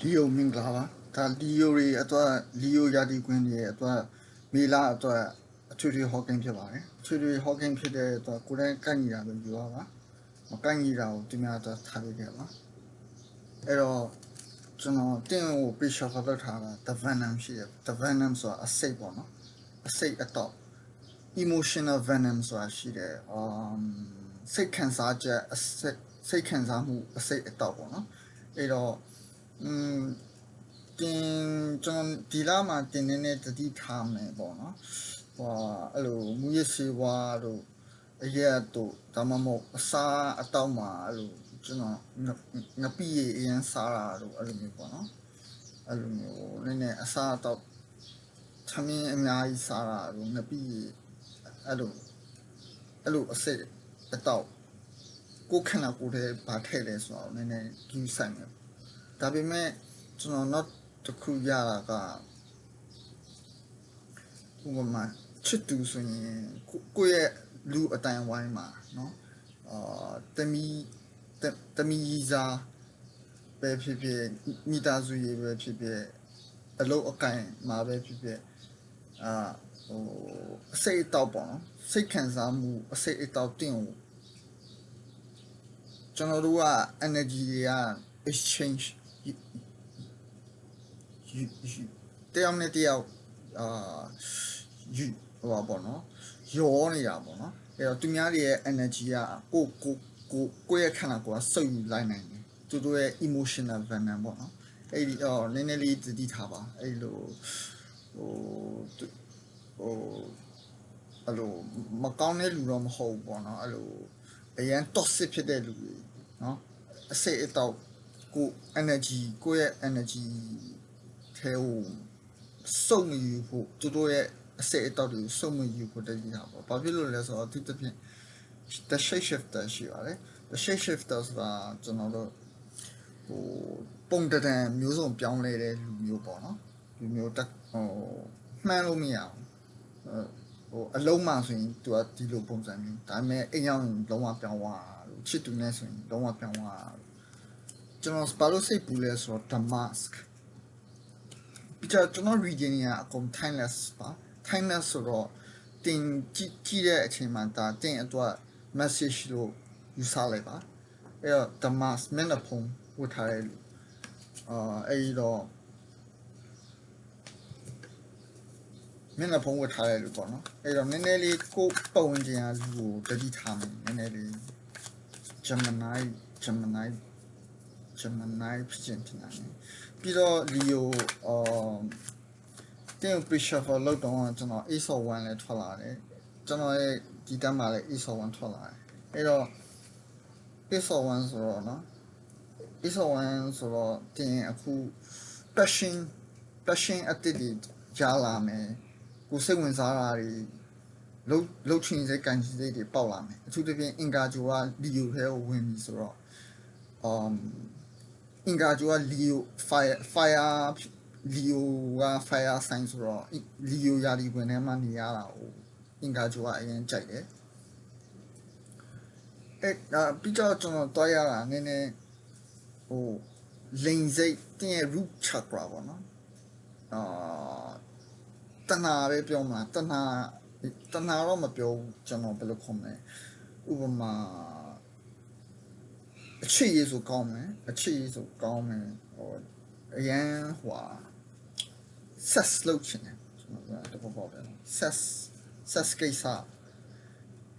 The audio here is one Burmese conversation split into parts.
လီယိုမင်္ဂလာပါဒါလီယိုတွေအတွက်လီယိုယာတီကွင်းတွေအတွက်မေလာအတွက်အထွေထွေဟော့ကင်းဖြစ်ပါတယ်အထွေထွေဟော့ကင်းဖြစ်တဲ့အတွက်ကိုယ်တိုင်ကန့်ညီတာပဲယူရပါမကန့်ညီတာကိုဒီများအတွက်ထားပေးခဲ့ပါအဲ့တော့ကျွန်တော်တင်းကို pressure ဖတ်လောက်ထားတာ the venom ရှိတယ် the venom ဆိုတာအစိတ်ပေါ့နော်အစိတ်အတော့ emotional venom ဆိုတာရှိတယ် um စိတ်ခံစားချက်အစိတ်စိတ်ခံစားမှုအစိတ်အတော့ပေါ့နော်အဲ့တော့ อืมတင်ကျွန်တော်ဒီလာမှာတင်နေနေတတိထားမယ်ပေါ့နော်ဟိုအဲ့လိုမူရစီဝါတို့အရက်တို့ဒါမှမဟုတ်အစားအတော့မှာအဲ့လိုကျွန်တော်ငပိရအရင်စားတာတို့အဲ့လိုမျိုးပေါ့နော်အဲ့လိုမျိုးနည်းနည်းအစားအတော့သမင်းအများကြီးစားတာတို့ငပိရအဲ့လိုအဲ့လိုအစစ်အတော့ကိုယ်ခဏကိုယ်တည်းဗာထည့်လဲဆိုတော့နည်းနည်းကြည့်ဆိုင်မယ် ဒါပေမဲ့ကျွန်တော် not တစ်ခုရတာကဥပမာချစ်သူဆိုရင်ကိုကိုယ့်ရဲ့လူအတိုင်းဝိုင်းမှာเนาะအာတမီတတမီစားပဲဖြစ်ဖြစ်မိသားစုရေးပဲဖြစ်ဖြစ်အလုပ်အကင်မှာပဲဖြစ်ဖြစ်အာဟိုအစိတ်အတော့ပေါ့နော်စိတ်ခံစားမှုအစိတ်အတော့တင်ကိုကျွန်တော်တို့က energy တွေက exchange ယူယူ တယောက်နဲ့တယောက်အာယူဟိုပါပေါ့နော်ယောနေတာပေါ့နော်အဲ့တော့သူများတွေရဲ့ energy ကကိုကိုကိုကိုယ့်ရဲ့ခန္ဓာကိုယ်ကစုပ်ယူလိုက်နိုင်တယ်သူတို့ရဲ့ emotional venom ပေါ့နော်အဲ့ဒီတော့နည်းနည်းလေးတတိထားပါအဲ့လိုဟိုဟိုအဲ့လိုမကောင်းတဲ့လူတော့မဟုတ်ဘူးပေါ့နော်အဲ့လိုအရန် toxic ဖြစ်တဲ့လူတွေနော်အစိတ်အတော့ ကို energy ကိုယ့်ရဲ့ energy ထဲကိုစုံမယူဖို့သူတို့ရဲ့အစိတ်အတော့တွေကိုစုံမယူဖို့တည်းကြီးတာပေါ့ဘာဖြစ်လို့လဲဆိုတော့သူတစ်ဖြင့် the shape shifter ရှိပါတယ် the shape shifter ဆိုတာကျွန်တော်တို့ဟိုပုံတံမျိုးစုံပြောင်းလဲတဲ့လူမျိုးပေါ့နော်လူမျိုးတက်ဟိုမှန်းလို့မရဘူးဟိုအလုံးမှဆိုရင်သူကဒီလိုပုံစံမျိုးဒါပေမဲ့အိမ်ရောက်ရင်လုံးဝပြောင်းသွားလို့ချစ်သူနဲ့ဆိုရင်လုံးဝပြောင်းသွား ကျွန်တော်ဘာလို့စိတ်ပူလဲဆိုတော့ the mask ပြီးတော့ကျွန်တော် region ကအကုန် timeless ပါ timeless ဆိုတော့တင်ကြည့်ကြည့်တဲ့အချိန်မှာဒါတင်အတွက် message လို့ယူဆလိုက်ပါအဲ့တော့ the mask မျက်နှာဖုံးဝတ်ထားတဲ့လူအာအဲ့ဒီတော့မျက်နှာဖုံးဝတ်ထားတဲ့လူပေါ့နော်အဲ့တော့နည်းနည်းလေးကိုပုံဝင်ခြင်းအလူကိုတတိထားမယ်နည်းနည်းလေး Gemini Gemini Gemini ဖြစ်ခြင်းဖြစ်နိုင်တယ်ပြီးတော့ Leo အာတင် pressure for လောက်တော့ကျွန်တော် Ace of 1လည်းထွက်လာတယ်ကျွန်တော်ရဲ့ဒီတမ်းမှာလည်း Ace of 1ထွက်လာတယ်အဲ့တော့ Ace of 1ဆိုတော့နော် Ace of 1ဆိုတော့တင်အခု passion passion အတစ်တွေကြားလာမယ်ကိုစိတ်ဝင်စားတာတွေလှုပ်လှုပ်ချင်စိတ်ကန်ချင်စိတ်တွေပေါက်လာမယ်အထူးသဖြင့်အင်္ဂါဂျိုကလီယိုထဲကိုဝင်ပြီဆိုတော့ um အင်္ဂါဂျိုက Leo fire fire Leo က fire sign ဆိုတော့ Leo ယာဒီဝင်ထဲမှာနေရတာဟိုအင်္ဂါဂျိုကအရင်ကြိုက်တယ်အဲ့ဒါပြီးတော့ကျွန်တော်တွားရတာနည်းနည်းဟိုလိန်စိတ်တင်းရဲ့ root chakra ပေါ့နော်အာတဏှာပဲပြောမှာတဏှာတဏှာတော့မပြောဘူးကျွန်တော်ဘယ်လိုခေါ်မလဲဥပမာ အချစ်ရေးဆိုကောင်းမယ်အချစ်ရေးဆိုကောင်းမယ်ဟိုအရန်ဟွာ sex လုပ်ချင်တယ်ကျွန်တော်ကတော့ပေါ့ပဲ sex sex ကိစ္စ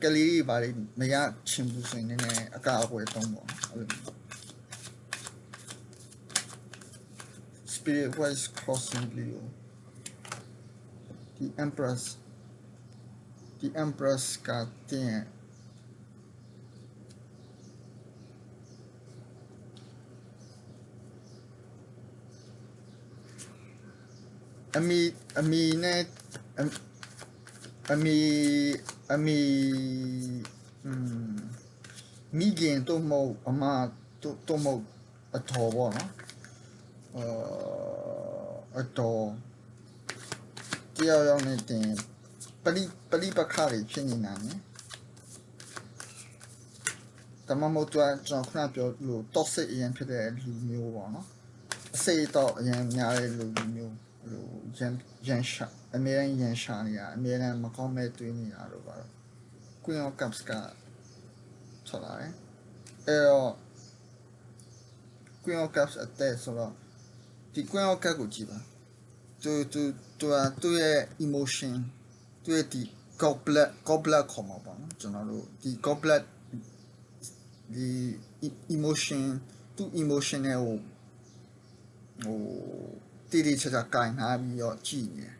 ကလေးတွေဘာတွေမရချင်ဘူးဆိုရင်လည်းအကာအကွယ်တုံးပေါ့အဲ့လို spirit wise crossing Leo the empress the empress ကတင် အမီအမီနဲ့အမအမီအမီอืมမိခင်တို့မဟုတ်အမတို့တို့မဟုတ်အတော်ပေါ့နော်အာအတော်တရားရောက်နေတင်ပလိပလိပခါတွေဖြစ်နေတာ ਨੇ တမမို့တော့ကျွန်တော်ခုနပြောလို့ toxic အရင်ဖြစ်တဲ့လူမျိုးပေါ့နော် အစိတ်တော့အရင်များတဲ့လူမျိုး ဟိုရန်ရန်ရှာအများရန်ရန်ရှာနေရအများရန်မကောင်းမဲ့တွေးနေတာတော့ပါတော့ Queen of Cups ကထွက်လာတယ်အဲ့တော့ Queen of Cups အသက်ဆိုတော့ဒီ Queen of Cups ကိုကြည့်ပါသူသူသူကသူ့ရဲ့ emotion သူ့ရဲ့ဒီ goblet goblet ခေါ်မှာပေါ့နော်ကျွန်တော်တို့ဒီ goblet ဒီ emotion သူ emotion နဲ့ဟိုဟို တိတိကျကျကင်ထားပြီးတော့ကြည့်နေတယ်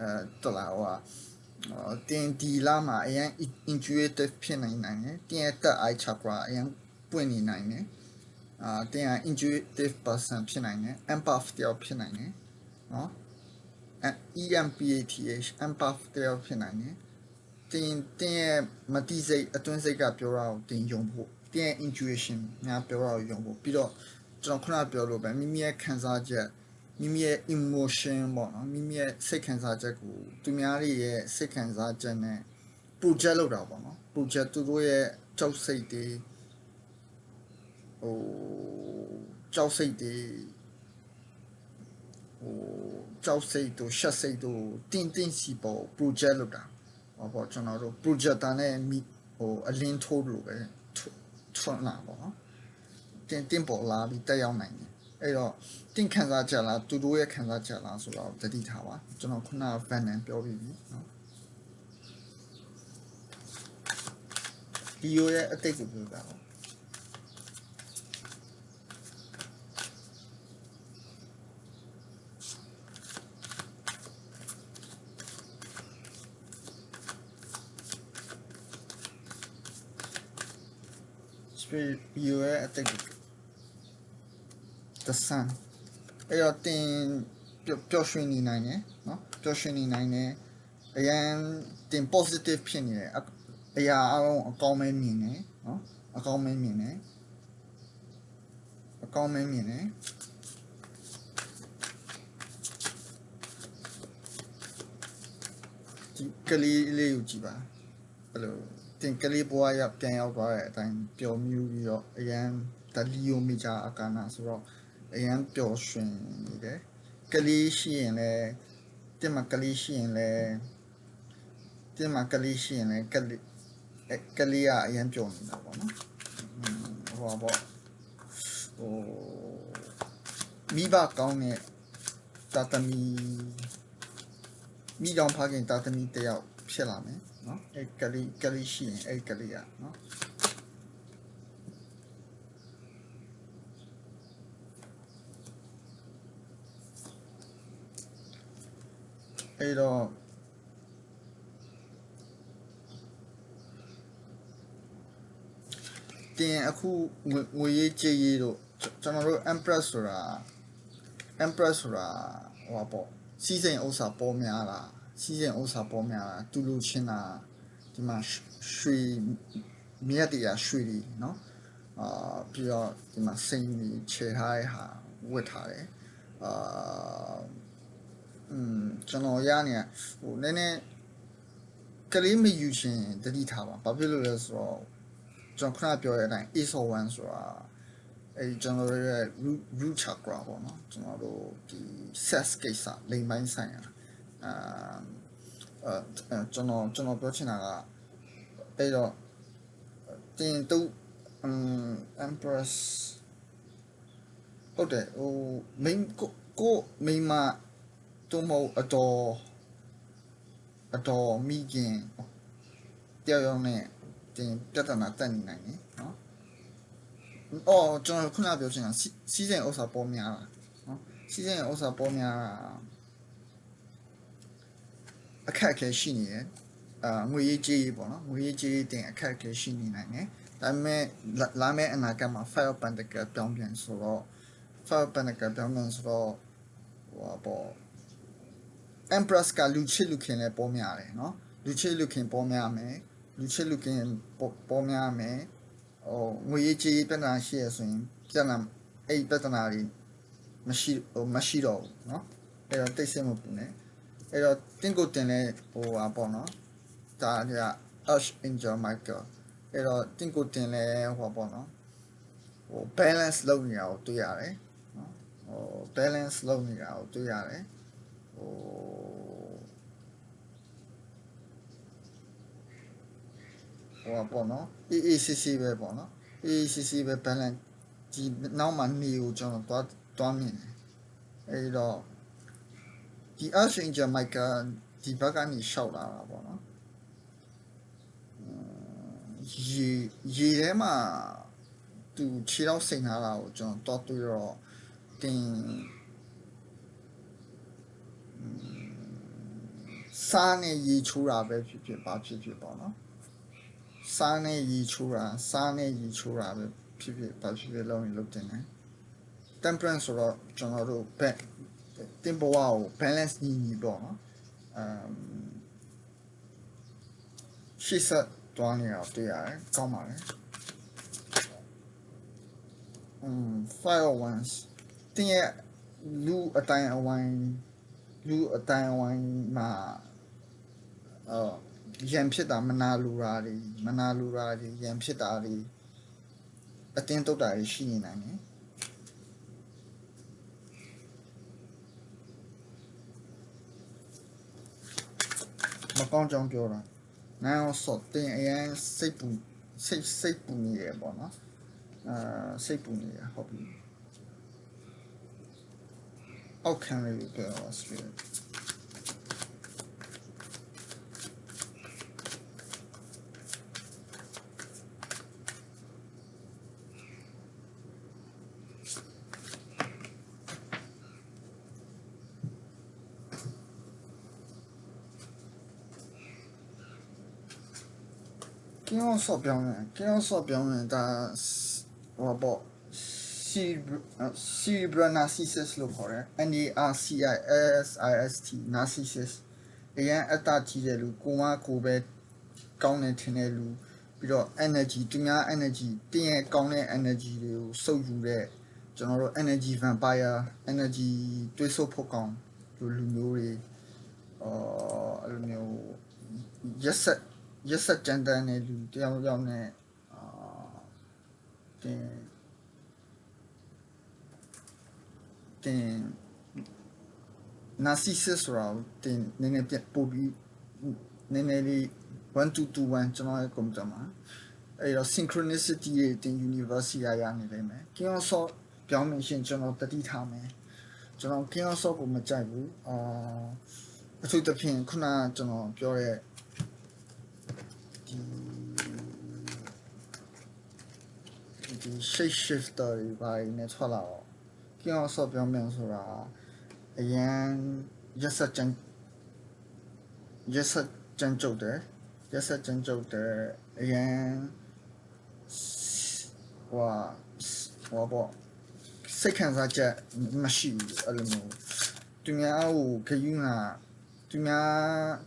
အဲတော်လာဟိုကတင်ဒီလာမှာအရင် intuitive ဖြစ်နိုင်နိုင်တယ်တင်ရဲ့တက် eye chakra အရင်ပွင့်နေနိုင်တယ်အာတင်က intuitive person ဖြစ်နိုင်တယ် empath တယောက်ဖြစ်နိုင်တယ်နော် EMPATH empath တယောက်ဖြစ်နိုင်တယ်တင်တင်ရဲ့မတိစိတ်အတွင်းစိတ်ကပြောတာကိုတင်ယုံဖို့တင်ရဲ့ intuition များပြောတာကိုယုံဖို့ပြီးတော့ကျွန်တော်ခုနပြောလို့ပဲမိမိရဲ့ခံစားချက် မိမိရဲ့ emotion ပေါ့နော်မိမိရဲ့စိတ်ခံစားချက်ကိုသူများတွေရဲ့စိတ်ခံစားချက်နဲ့ project လုပ်တာပေါ့နော် project သူတို့ရဲ့ကြောက်စိတ်တွေဟိုကြောက်စိတ်တွေဟိုကြောက်စိတ်တို့ရှက်စိတ်တို့တင်းတင်းစီပေါ် project လုပ်တာဟောပေါ့ကျွန်တော်တို့ projector နဲ့မိဟိုအလင်းထိုးလို့ပဲထွန်းလာပေါ့နော်တင်းတင်းပေါ်လာပြီးတက်ရောက်နိုင်တယ် အဲ့တော့တင်းခံစားချက်လားသူတို့ရဲ့ခံစားချက်လားဆိုတော့တတိထားပါကျွန်တော်ခုန van နဲ့ပြောပြီးပြီနော်ဒီရိုရဲ့အတိတ်ကိုပြောတာပေါ့ spirit view ရဲ့အတိတ် the sun အဲ့တော့တင်ပျော်ပျော်ရွှင်နေနိုင်တယ်နော်ပျော်ရွှင်နေနိုင်တယ်အရန်တင် positive ဖြစ်နေတယ်အအရာအလုံးအကောင်းမဲမြင်တယ်နော်အကောင်းမဲမြင်တယ်အကောင်းမဲမြင်တယ်ဒီကလေးလေးကိုကြည့်ပါအဲ့လိုတင်ကလေးဘွားရပြန်ရောက်သွားတဲ့အတိုင်းပျော်မြူးပြီးတော့အရန်တလီယိုမီဂျာအကာနာဆိုတော့ အရန်ပျော်ရွှင်နေတယ်ကလေးရှိရင်လည်းတင်မကလေးရှိရင်လည်းတင်မကလေးရှိရင်လည်းကလေးအဲကလေးကအရန်ပျော်နေတာပေါ့နော်อืมဟိုပါပေါ့ဟိုမိဘကောင်းတဲ့တာသမီမိကောင်းဖခင်တာသမီတယောက်ဖြစ်လာမယ်နော်အဲကလေးကလေးရှိရင်အဲကလေးကနော် အဲ့တော့တင်အခုငွေငွေရေးကြေးရေးတို့ကျွန်တော်တို့ Empress ဆိုတာ Empress ဆိုတာဟိုပါပေါ့စီးစိမ်ဥစ္စာပေါ်များတာစီးစိမ်ဥစ္စာပေါ်များတာတူလူချင်းတာဒီမှာရွှေမြက်တရားရွှေတွေเนาะအာပြီးတော့ဒီမှာစိမ်ကြီးခြေထားတဲ့ဟာဝတ်ထားတယ်အာ อืมကျွန်တော်ရနေဟိုနည်းနည်းကလေးမယူရှင်တတိထားပါဘာဖြစ်လို့လဲဆိုတော့ကျွန်တော်ခဏပြောရတဲ့အတိုင်း ASO1 ဆိုတာအဲကျွန်တော်ရဲ့ root root chakra ပေါ့နော်ကျွန်တော်တို့ဒီ sex ကိစ္စလိမ်ပိုင်းဆိုင်ရာအာအဲကျွန်တော်ကျွန်တော်ပြောချင်တာကအဲ့တော့တင်တူ um empress ဟုတ်တယ်ဟို main ကိုကို main မှာ တုံးမဟုတ်အတော်အတော်မိခင်တယောက်ယောက်နဲ့တင်ပြဿနာတက်နေနိုင်တယ်နော်။အော်ကျွန်တော်ခုနပြောချင်တာစီးစိမ်ဥစ္စာပေါ်များတာနော်။စီးစိမ်ဥစ္စာပေါ်များတာအခက်အခဲရှိနေတယ်။အာငွေရေးကြေးရေးပေါ့နော်။ငွေရေးကြေးရေးတင်အခက်အခဲရှိနေနိုင်တယ်။ဒါပေမဲ့လာမယ့်အနာဂတ်မှာ file pentacle ပြောင်းပြန်ဆိုတော့ file pentacle ပြောင်းပြန်ဆိုတော့ဟိုပေါ့ Empress ကလူချစ်လူခင်လည်းပေါများတယ်နော်လူချစ်လူခင်ပေါများမယ်လူချစ်လူခင်ပေါများမယ်ဟိုငွေရေးကြေးရေးပြဿနာရှိရဆိုရင်ပြဿနာအဲ့ပြဿနာတွေမရှိဟိုမရှိတော့ဘူးနော်အဲ့တော့တိတ်ဆိတ်မှုပူနေအဲ့တော့တင့်ကိုတင်လဲဟိုဟာပေါ့နော်ဒါက Ash Angel Michael အဲ့တော့တင့်ကိုတင်လဲဟိုပေါ့နော်ဟို balance လုပ်နေတာကိုတွေ့ရတယ်နော်ဟို balance လုပ်နေတာကိုတွေ့ရတယ် ဟိုဟိုပေါ့နော် AACC ပဲပေါ့နော် AACC ပဲ balance ဒီနောက်မှနေကိုကျွန်တော်သွားသွားမြင်တယ်အဲဒီတော့ဒီ Archangel Michael ဒီဘက်ကနေရှောက်လာတာပေါ့နော်ရေရေထဲမှာသူခြေတော့စိန်ထားတာကိုကျွန်တော်တော့တွေ့တော့တင် စားနဲ့ရေချိုးတာပဲဖြစ်ဖြစ်ပါဖြစ်ဖြစ်ပေါ့နော်စားနဲ့ရေချိုးတာစားနဲ့ရေချိုးတာပဲဖြစ်ဖြစ်ပါဖြစ်ဖြစ်လုံးရင်လုပ်တင်တယ် temperance ဆိုတော့ကျွန်တော်တို့ဘက်တင်ဘဝကို balance ညီညီပေါ့နော်အမ်ရှေ့ဆက်တွားနေတာတွေ့ရတယ်ကောင်းပါလေอืม fire ones တင်းရဲ့လူအတိုင်းအဝိုင်း လူအတိုင်းအဝိုင်းမှာအော်ရံဖြစ်တာမနာလူရာတွေမနာလူရာတွေရံဖြစ်တာတွေအတင်းတုတ်တာတွေရှိနေနိုင်တယ်မကောင်းကြောင်းပြောတာနိုင်အောင်စော့တင်အရင်စိတ်ပူစိတ်စိတ်ပူနေရပေါ့နော်အာစိတ်ပူနေရဟုတ်ပြီ အောက်ခံလေးပြောပါစပြည့်ကင်းအောင်ဆော့ပြောင်းတယ် cerebral narcissist လို့ခေါ်တယ် N A R C I S I S T narcissist အရင်အတ္တကြီးတဲ့လူကိုမကိုပဲကောင်းတယ်ထင်တဲ့လူပြီးတော့ energy သူများ energy တင်းရဲ့ကောင်းတဲ့ energy တွေကိုစုပ်ယူတဲ့ကျွန်တော်တို့ energy vampire energy တွေးဆုပ်ဖို့ကောင်းလူလူမျိုးတွေအော်အဲ့လိုမျိုး yes ရက်ဆက်ကြမ်းတမ်းတဲ့လူတယောက်ယောက်နဲ့အာတင် တင် narcissist ဆိုတာတင်နည်းနည်းပြပို့ပြီးနည်းနည်းလေး1 2 2 1ကျွန်တော်ရဲ့ကွန်ပျူတာမှာအဲ့တော့ synchronicity တွေတင် university ရရနေလိမ့်မယ်ကင်းအောင်ဆော့ပြောင်းမြင်ရှင်ကျွန်တော်တတိထားမယ်ကျွန်တော်ကင်းအောင်ဆော့ကိုမကြိုက်ဘူးအာအထူးသဖြင့်ခုနကကျွန်တော်ပြောတဲ့ဒီဒီ shape shifter တွေဘာတွေနဲ့ထွက်လာတော့ ကင်းအောင်ဆော့ပြောင်းမြန်ဆိုတာအရန်ရက်ဆက်ကြမ်းရက်ဆက်ကြမ်းကြုတ်တယ်ရက်ဆက်ကြမ်းကြုတ်တယ်အရန်ဟွာဟွာပေါ့စိတ်ခံစားချက်မရှိဘူးအဲ့လိုမျိုးသူများဟိုခယူးနာသူများ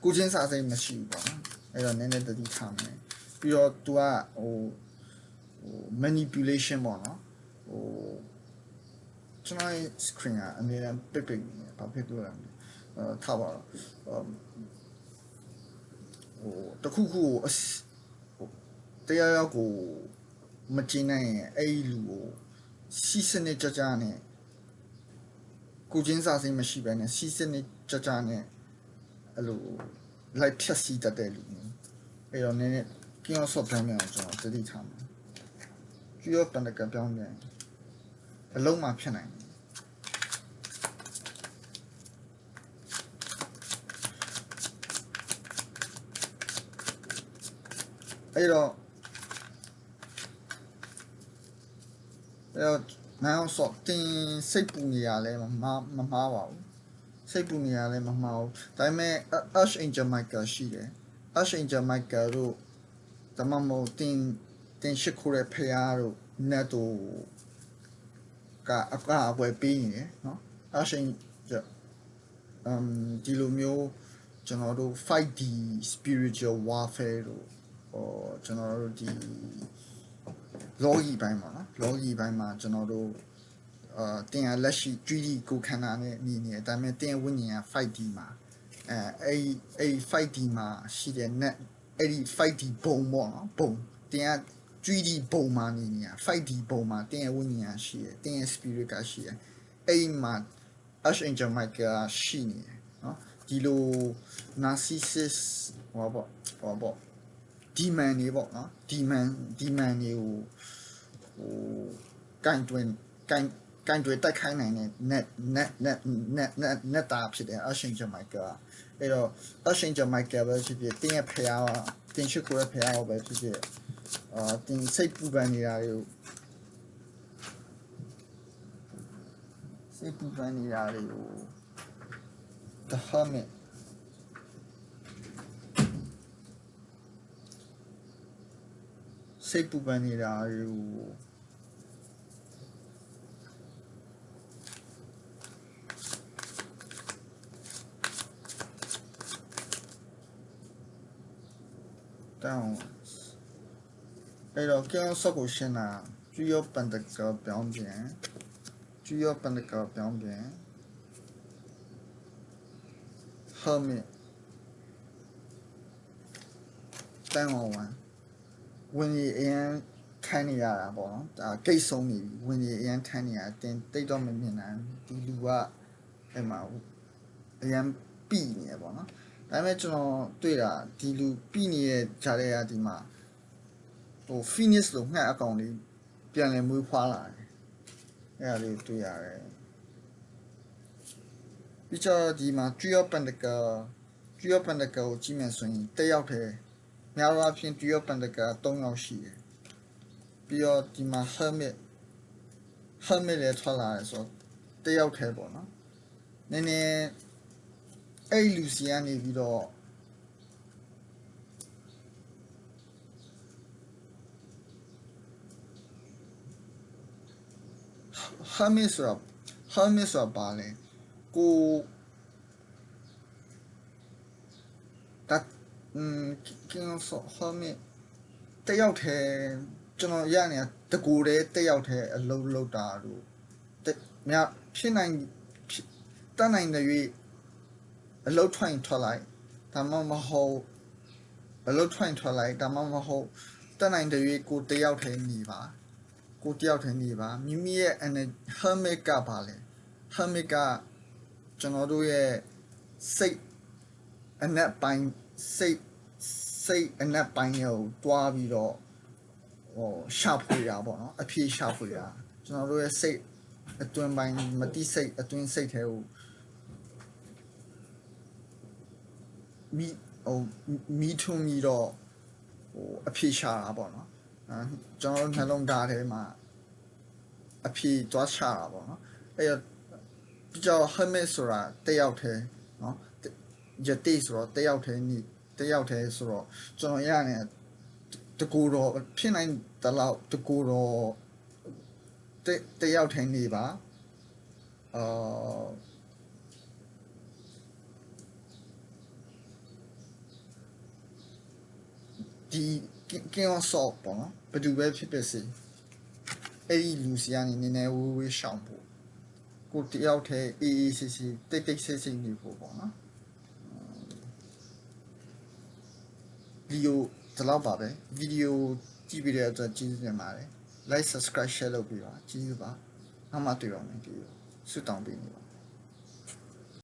ကိုချင်းစားစိတ်မရှိဘူးပေါ့နော်အဲ့တော့နည်းနည်းတတိထားမယ်ပြီးတော့ तू ကဟိုဟို manipulation ပေါ့နော်ဟို ကျွန်တော် screen ကအမြဲတမ်းပိတ်ပိတ်နေဘာဖြစ်လို့လဲအဲထားပါတော့ဟိုတခုခုဟိုတရားရောက်ကိုမကျင်းနိုင်ရင်အဲ့ဒီလူကိုစီစနစ်ကြကြနဲ့ကိုချင်းစားစိတ်မရှိဘဲနဲ့စီစနစ်ကြကြနဲ့အဲ့လိုလိုက်ဖြတ်စီတတ်တဲ့လူမျိုးအဲ့တော့နည်းနည်းကင်းအောင်ဆော့ပြောင်းမြန်အောင်ကျွန်တော်တတိထားမယ်ကျူရောပန်တကပြောင်းမြန်အလုံးမှဖြစ်နိုင် အဲ့တော့အဲ့တော့နိုင်အောင်ဆော့တင်စိတ်ပူနေရလဲမမမမှားပါဘူးစိတ်ပူနေရလဲမမှားဘူးဒါပေမဲ့ Ash Angel Michael ရှိတယ် Ash Angel Michael တို့တမမို့တင်တင်ရှိခိုးတဲ့ဖရာတို့နတ်တို့ကအကအပွဲပေးနေတယ်နော် Ash Angel အမ်ဒီလိုမျိုးကျွန်တော်တို့ 5D spiritual warfare တို့ ဟိုကျွန်တော်တို့ဒီလောကီပိုင်းမှာနော်လောကီပိုင်းမှာကျွန်တော်တို့အာတင်ရလက်ရှိ 3D ကိုခန္ဓာနဲ့နေနေတယ်ဒါပေမဲ့တင်ဝိညာဉ်က 5D မှာအဲအဲ့အဲ့ 5D မှာရှိတဲ့ net အဲ့ဒီ 5D ဘုံပေါ့နော်ဘုံတင်က 3D ဘုံမှာနေနေရ 5D ဘုံမှာတင်ရဝိညာဉ်ကရှိတယ်တင်ရ spirit ကရှိတယ်အိမ်မှာ Archangel Michael ကရှိနေတယ်နော်ဒီလို narcissist ဟောပေါ့ဟောပေါ့ demon တွေပေါ့နော် demon demon တွေကိုဟိုကင်တွင်ကင်ကင်တွေတိုက်ခိုင်းနိုင်တဲ့ net net net net net net တာဖြစ်တယ် Archangel Michael ကအဲ့တော့ Archangel Michael ပဲဖြစ်ဖြစ်တင်းရဲ့ဖျားတင်းရှိကိုရဲ့ဖျားပဲဖြစ်ဖြစ်အာတင်းစိတ်ပူပန်နေတာတွေကိုစိတ်ပူပန်နေတာတွေကို The Hermit စိတ်ပူပန်နေတာတွေကိုတောင်းအဲ့တော့ကျောင်းဆော့ကိုရှင်းတာကျွေးရပန်တက ဝန်ဝင်ကြီးအရင်ခိုင်းနေရတာပေါ့နော်ဒါကိတ်ဆုံးနေပြီဝင်ကြီးအရင်ခိုင်းနေရတင်တိတ်တော့မမြင်နိုင်ဒီလူကအဲ့မှာအရင်ပြီနေရပေါ့နော်ဒါပေမဲ့ကျွန်တော်တွေ့တာဒီလူပြီနေတဲ့ဂျာတဲ့ကဒီမှာဟို finish လို့ငှက်အကောင်လေးပြန်လည်မွေးဖွားလာတယ်အဲ့ဒါလေးတွေ့ရတယ်ပြီးတော့ဒီမှာ Tree of Pentacle Tree of Pentacle ကိုကြည့်မယ်ဆိုရင်တက်ရောက်တယ် များသောအားဖြင့် Tree of Pentacle 3ယောက်ရှိတယ်ပြီးတော့ဒီမှာ Hermit Hermit လည်းထွက်လာတယ်ဆိုတော့တက်ရောက်တယ်ပေါ့နော်နည်းနည်းအဲ့လူစီကနေပြီးတော့ Hermit ဆိုတာ Hermit ဆိုတာဘာလဲကိုတ တ်อืมကင်းဆောဟမီတယောက်တည်းကျွန်တော်ရနေတကူတည်းတယောက်တည်းအလုံးလုံးတာတို့မြဖြစ်နိုင်တတ်နိုင်တဲ့၍အလုံးထွင်ထွက်လိုက်ဒါမှမဟုတ်အလုံးထွင်ထွက်လိုက်ဒါမှမဟုတ်တတ်နိုင်တဲ့၍ကိုတယောက်တည်းနေပါကိုတယောက်တည်းနေပါမိမိရဲ့ energy hermit ကပါလေ hermit ကကျွန်တော်တို့ရဲ့စိတ်အနက်ပိုင်း စိတ်စိတ်အနက်ပိုင်းကိုတွားပြီးတော့ဟိုရှာဖွေတာပေါ့နော်အဖြေရှာဖွေတာကျွန်တော်တို့ရဲ့စိတ်အတွင်းပိုင်းမတိစိတ်အတွင်းစိတ်ထဲကိုမီဟိုမီထွန်းပြီးတော့ဟိုအဖြေရှာတာပေါ့နော်အဲကျွန်တော်တို့နှလုံးသားထဲမှာအဖြေတွားရှာတာပေါ့နော်အဲ့တော့ပြီးတော့ hermit ဆိုတာတယောက်တည်းเရတိဆိုတော့တယောက်တည်းနေတယောက်တည်းဆိုတော့ကျွန်တော်ရနေတကူတော့ဖြစ်နိုင်တလောက်တကူတော့တယောက်ထိုင်နေပါအာဒီကင်းအောင်ဆော့ပေါ့နော်ဘယ်သူပဲဖြစ်ဖြစ်စေအဲ့ဒီလူစီကနေနည်းနည်းဝေးဝေးရှောင်ဖို့ကိုတယောက်တည်းအေးအေးဆေးဆေးတိတ်တိတ်ဆိတ်ဆိတ်နေဖို့ပေါ့နော် ဗီဒီယိုဒီလောက်ပါပဲဗီဒီယိုကြည့်ပြီးတဲ့အတွက်ကျေးဇူးတင်ပါတယ် like subscribe share လုပ်ပေးပါကျေးဇူးပါနောက်မှတွေ့ပါမယ်ဗီဒီယိုဆုတောင်းပေးနေပါ